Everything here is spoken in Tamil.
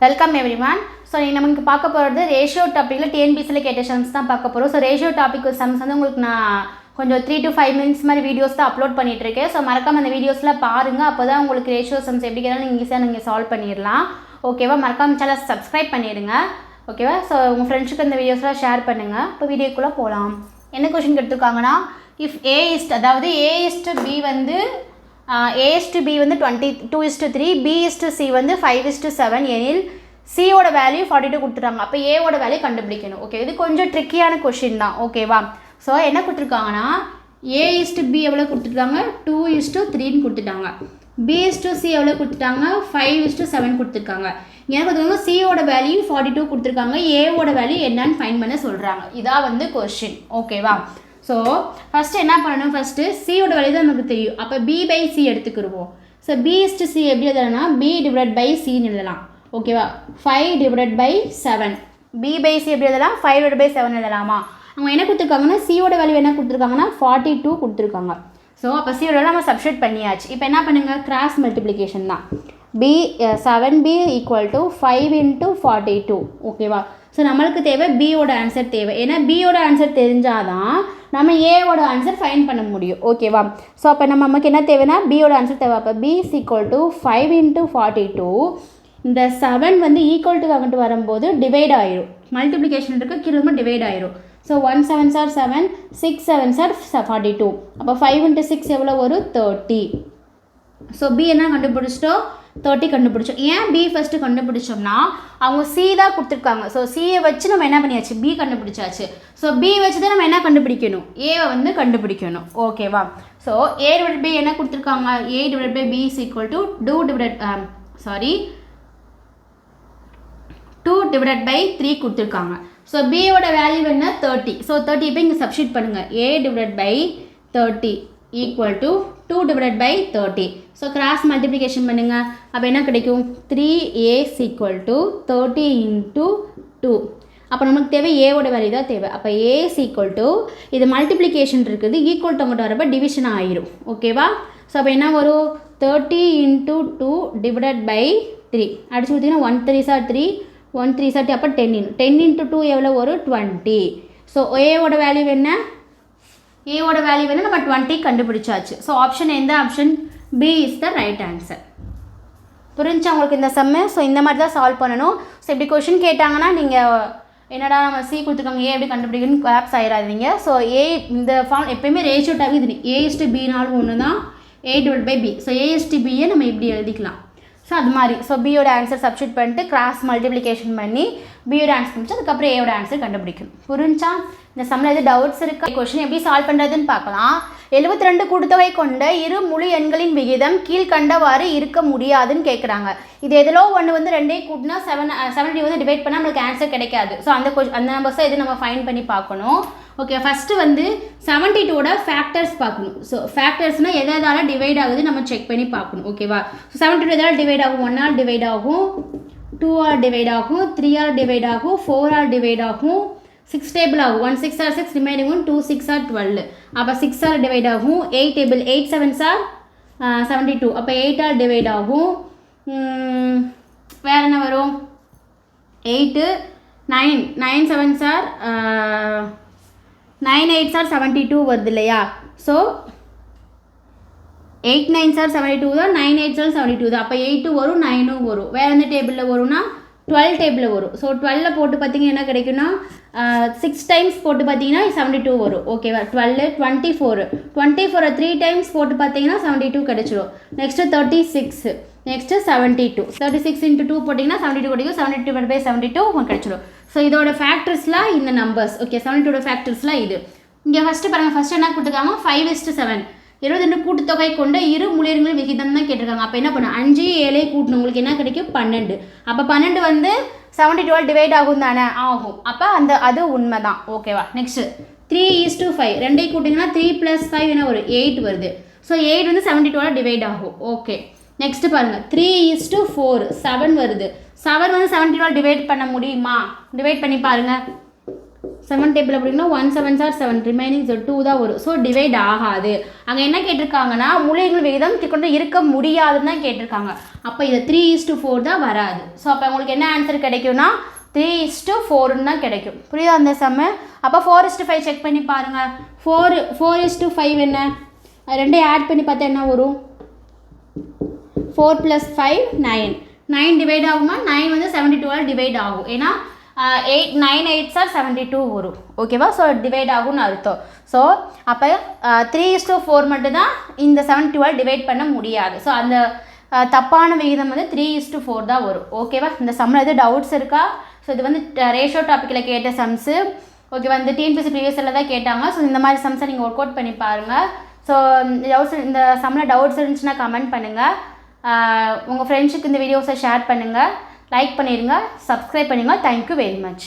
வெல்கம் எவ்ரிவான் ஸோ நமக்கு பார்க்க போகிறது ரேஷியோ டாப்பிக்கில் டிஎன்பிசியில் கேட்ட சம்ஸ் தான் பார்க்க போகிறோம் ஸோ ரேஷியோ டாபிக் சம்ஸ் வந்து உங்களுக்கு நான் கொஞ்சம் த்ரீ டு ஃபைவ் மினிட்ஸ் மாதிரி வீடியோஸ் தான் அப்லோட் பண்ணிகிட்ருக்கேன் இருக்கேன் ஸோ மறக்காம அந்த வீடியோஸ்லாம் பாருங்கள் அப்போ தான் உங்களுக்கு ரேஷியோ சம்ஸ் எப்படி கேட்டாலும் நீங்கள் ஈஸியாக நீங்கள் சால்வ் பண்ணிடலாம். ஓகேவா மறக்காம சேனல் சப்ஸ்கிரைப் பண்ணிடுங்க. ஓகேவா ஸோ உங்கள் ஃப்ரெண்ட்ஸுக்கு இந்த வீடியோஸ்லாம் ஷேர் பண்ணுங்கள் இப்போ வீடியோக்குள்ளே போகலாம் என்ன கொஷின் எடுத்துருக்காங்கன்னா இஃப் ஏ இஸ்ட் அதாவது ஏ இஸ்ட் பி வந்து ஏஎஸ் டு பி வந்து twenty two is to three B is to C வந்து ஃபைவ் இஸ்டு செவன் எனில் சியோட வேல்யூ ஃபார்ட்டி டூ கொடுத்துட்டாங்க. அப்போ ஏவோட வேல்யூ கண்டுபிடிக்கணும். ஓகே இது கொஞ்சம் ட்ரிக்கியான கொஷின் தான். ஓகேவா ஸோ என்ன கொடுத்துருக்காங்கன்னா ஏ இஸ்டு பி எவ்வளோ கொடுத்துருக்காங்க டூ இஸ்டு த்ரீன்னு கொடுத்துட்டாங்க. பி இஸ்டு சி எவ்வளோ கொடுத்துட்டாங்க? ஃபைவ் இஸ்டு செவன் கொடுத்துருக்காங்க. ஏன் கொடுத்துருக்காங்க? சியோட வேல்யூ ஃபார்ட்டி டூ கொடுத்துருக்காங்க. ஏவோட வேல்யூ என்னன்னு ஃபைன் பண்ண சொல்கிறாங்க இதான் வந்து கொஷின் ஓகேவா ஸோ ஃபஸ்ட்டு என்ன பண்ணணும்? ஃபஸ்ட்டு சியோட வேல்யூ தான் நமக்கு தெரியும். அப்போ B by C எடுத்துக்கிடுவோம் so B is to C எப்படி எழுதலாம்னா பி டிவைட் பை சின்னு எழுதலாம். ஓகேவா five divide by seven B by C எப்படி எழுதலாம்? ஃபைவ் டிவைட் பை செவன் எழுதலாமா? அவங்க என்ன கொடுத்துருக்காங்கன்னா சியோட வேல்யூ என்ன கொடுத்துருக்காங்கன்னா ஃபார்ட்டி டூ கொடுத்துருக்காங்க. ஸோ அப்போ சியோட நம்ம சப்ஸ்டியூட் பண்ணியாச்சு. இப்போ என்ன பண்ணுங்க? கிராஸ் மல்டிப்ளிகேஷன் தான். B seven B equal to five into forty two ஓகேவா ஸோ நம்மளுக்கு தேவை பியோட ஆன்சர் தேவை. ஏன்னா பியோட ஆன்சர் தெரிஞ்சாதான் நம்ம ஏவோட ஆன்சர் ஃபைன் பண்ண முடியும். ஓகேவா ஸோ அப்போ நம்ம நமக்கு என்ன தேவைன்னா பியோட ஆன்சர் தேவை. அப்போ B is equal to five into forty two இந்த செவன் வந்து ஈக்குவல் டு வந்துட்டு வரும்போது டிவைட் ஆயிரும். மல்டிப்ளிகேஷன் இருக்குது கிலோமீட்டர் டிவைட் ஆயிரும். So one seven are seven six seven are forty two அப்போ ஃபைவ் இன்ட்டு சிக்ஸ் எவ்வளோ வரும்? தேர்ட்டி ஸோ பி என்ன கண்டுபிடிச்சிட்டோம்? தேர்ட்டி கண்டுபிடிச்சோம். ஏன் பி ஃபஸ்ட்டு கண்டுபிடிச்சோம்னா அவங்க சி தான் கொடுத்துருக்காங்க. ஸோ சியை வச்சு நம்ம என்ன பண்ணியாச்சு? பி கண்டுபிடிச்சாச்சு. ஸோ பி வச்சு தான் நம்ம என்ன கண்டுபிடிக்கணும்? ஏவை வந்து கண்டுபிடிக்கணும். ஓகேவா ஸோ ஏ டிவைட் பை என்ன கொடுத்துருக்காங்க? A divide by B is equal to two divide sorry two divide by three கொடுத்துருக்காங்க. ஸோ பியோட வேல்யூ என்ன? தேர்ட்டி ஸோ தேர்ட்டி இப்போ இங்கே சப்ஸ்டியூட் பண்ணுங்கள் A divide by thirty equal to two divide by thirty so cross multiplication பண்ணுங்கள் அப்போ என்ன கிடைக்கும்? Three A's equal to thirty into two அப்போ நமக்கு தேவை ஏவோட வேல்யூ தான் தேவை. அப்போ ஏஸ் ஈக்குவல் டு இது மல்டிப்ளிகேஷன் இருக்குது. ஈக்குவல் டு அங்கிட்ட வரப்போ டிவிஷன் ஆயிரும். ஓகேவா ஸோ அப்போ என்ன வரும்? Thirty into two divided by three அடிச்சு கொடுத்தீங்கன்னா one three are three one three thirty அப்போ ten in ten into two எவ்வளோ வரும்? டுவெண்ட்டி ஸோ ஏவோட வேல்யூ என்ன? ஏவோட வேல்யூ வந்து நம்ம டுவெண்ட்டி கண்டுபிடிச்சாச்சு. ஸோ ஆப்ஷன் எந்த? Option B is the right answer புரிஞ்சா உங்களுக்கு இந்த செம்மு ஸோ இந்த மாதிரி தான் சால்வ் பண்ணணும். ஸோ இப்படி கொஷின் கேட்டாங்கன்னா நீங்கள் என்னடா நம்ம சி கொடுத்துருக்காங்க ஏ எப்படி கண்டுபிடிக்கணும்னு கிளாப்ஸ் ஆயிடாதீங்க ஸோ ஏ இந்த ஃபார்ம் எப்பயுமே ரேஷியோ டாப் இது ஏ இஸ்டு பினாலும் ஒன்று தான் A divide by B so A is to பியை நம்ம இப்படி எழுதிக்கலாம். ஸோ அது மாதிரி. ஸோ பியோட ஆன்சர் சப்ஸ்டியூட் பண்ணிட்டு கிராஸ் மல்டிப்ளிகேஷன் பண்ணி பியோட ஆன்சர் முடிச்சு அதுக்கப்புறம் ஏயோட ஆன்சர் கண்டுபிடிக்கணும். புரிஞ்சா? இந்த சம்மில் எது டவுட்ஸ் இருக்கா? கொஷின் எப்படி சால்வ் பண்ணுறதுன்னு பார்க்கலாம். எழுபத்தி ரெண்டு கொடுத்தவை கொண்ட இரு முழு எண்களின் விகிதம் கீழ்கண்டவாறு இருக்க முடியாதுன்னு கேட்குறாங்க இது எதிலோ ஒன்று வந்து ரெண்டே கூட்டினா செவன் செவன்டி வந்து டிவைட் பண்ணால் நம்மளுக்கு ஆன்சர் கிடைக்காது. ஸோ அந்த கொஷ் அந்த நம்பர்ஸை எது நம்ம ஃபைன் பண்ணி பார்க்கணும். ஓகே ஃபஸ்ட்டு வந்து செவன்டி டூட ஃபேக்டர்ஸ் பார்க்கணும். ஸோ ஃபேக்டர்ஸ்னால் எதை எதால டிவைட் ஆகுது நம்ம செக் பண்ணி பார்க்கணும். ஓகேவா ஸோ செவன்டி டூ எதால் டிவைட் ஆகும்? ஒன் டிவைட் ஆகும் டூ ஆர் டிவைட் ஆகும் த்ரீ ஆர் டிவைட் ஆகும் ஃபோர் ஆர் டிவைட் ஆகும் சிக்ஸ் டேபிள் ஆகும். One six or six remaining one two six or twelve அப்போ சிக்ஸ் ஆர் டிவைட் ஆகும். Eight table eight sevens or seventy two அப்போ எயிட் ஆர் டிவைட் ஆகும். வேறு என்ன வரும்? Eight nine nine sevens or nine eights or seventy two வருது இல்லையா? So eight nine are seventy two தான் nine eight are seventy two தான். அப்போ எயிட்டும் வரும் நைனும் வரும். வேறு எந்த டேபிளில் வரும்னா டுவெல் டேபிளில் வரும். ஸோ டுவெல்ல போட்டு பார்த்தீங்கன்னா என்ன கிடைக்குன்னா சிக்ஸ் டைம்ஸ் போட்டு பார்த்தீங்கன்னா செவன்ட்டி டூ வரும். ஓகேவா டுவெல் டுவெண்ட்டி ஃபோர் டுவெண்ட்டி ஃபோரை த்ரீ டைம்ஸ் போட்டு பார்த்தீங்கன்னா செவன்ட்டி டூ கிடச்சிரும். Next thirty six next seventy two thirty six into two போட்டிங்கன்னா செவன்ட்டி டூ கிடைக்கும். Seventy two by seventy two உங்களுக்கு கிடச்சிரும். ஸோ இதோட ஃபேக்டர்ஸ்லாம் இந்த நம்பர்ஸ் ஓகே செவன்ட்டி டூட ஃபேக்டர்ஸ்லாம் இது. இங்கே ஃபஸ்ட்டு பாருங்கள் ஃபஸ்ட்டு என்ன கொடுத்துருக்காங்க? ஃபைவ் இஸ்ட்டு செவன் இருபத்தி ரெண்டு கூட்டுத்தொகை கொண்ட இரு முளியர்கள் விகிதம் தான் கேட்டிருக்காங்க. அப்போ என்ன பண்ணும் அஞ்சு ஏழை கூட்டணும் உங்களுக்கு என்ன கிடைக்கும்? பன்னெண்டு. அப்போ பன்னெண்டு வந்து செவன்ட்டி டுவெல் டிவைட் ஆகும் தானே? ஆகும். அப்போ அந்த அது உண்மை தான் ஓகேவா next three is two five ரெண்டே கூட்டிங்கன்னா த்ரீ ப்ளஸ் ஃபைவ் என்ன ஒரு எயிட் வருது. ஸோ எயிட் வந்து செவன்டி டுவெல் டிவைட் ஆகும். ஓகே நெக்ஸ்ட்டு பாருங்கள் three is two four seven வருது. செவன் வந்து செவன்ட்டி டுவெல் டிவைட் பண்ண முடியுமா? டிவைட் பண்ணி பாருங்கள் செவன் டேபிள் அப்படின்னா one seven are seven remaining so two தான் வரும். ஸோ டிவைட் ஆகாது. அங்கே என்ன கேட்டிருக்காங்கன்னா முழுங்கள் விகிதம் கொண்டு இருக்க முடியாதுன்னு தான் கேட்டிருக்காங்க. அப்போ இது த்ரீ இஸ் டு ஃபோர் தான் வராது. ஸோ அப்போ உங்களுக்கு என்ன ஆன்சர் கிடைக்கும்னா த்ரீ இஸ் டு ஃபோர்னு தான் கிடைக்கும். புரியுதா அந்த செம்மு அப்போ ஃபோர் இஸ்டு ஃபைவ் செக் பண்ணி பாருங்கள் four four is to five என்ன? அது ரெண்டையும் ஆட் பண்ணி பார்த்தா என்ன வரும்? Four plus five nine nine divide ஆகுமா? நைன் வந்து செவன்டி டூவால் டிவைட் ஆகும். ஏன்னா eight nine eight are seventy two வரும் ஓகேவா ஸோ டிவைட் ஆகும்னு அர்த்தம். ஸோ அப்போ த்ரீ இஸ் டூ ஃபோர் மட்டும்தான் இந்த செவன்டி டூவால் டிவைட் பண்ண முடியாது. ஸோ அந்த தப்பான விகிதம் வந்து த்ரீ இஸ் டூ ஃபோர் தான் வரும். ஓகேவா இந்த சம்மில் எதுவும் டவுட்ஸ் இருக்கா? ஸோ இது வந்து ரேஷியோ டாப்பிக்கில் கேட்ட சம்ஸு ஓகே வந்து டிஎன்பிசி ப்ரீவியஸில் தான் கேட்டாங்க. ஸோ இந்த மாதிரி சம்ஸை நீங்கள் ஒர்க் அவுட் பண்ணி பாருங்கள் ஸோ டவுட்ஸ் இந்த சம்மில் டவுட்ஸ் இருந்துச்சுன்னா கமெண்ட் பண்ணுங்கள் உங்கள் ஃப்ரெண்ட்ஸுக்கு இந்த வீடியோஸை ஷேர் பண்ணுங்கள் லைக் பண்ணிடுங்க சப்ஸ்கிரைப் பண்ணுங்கள் தேங்க்யூ வெரி மச்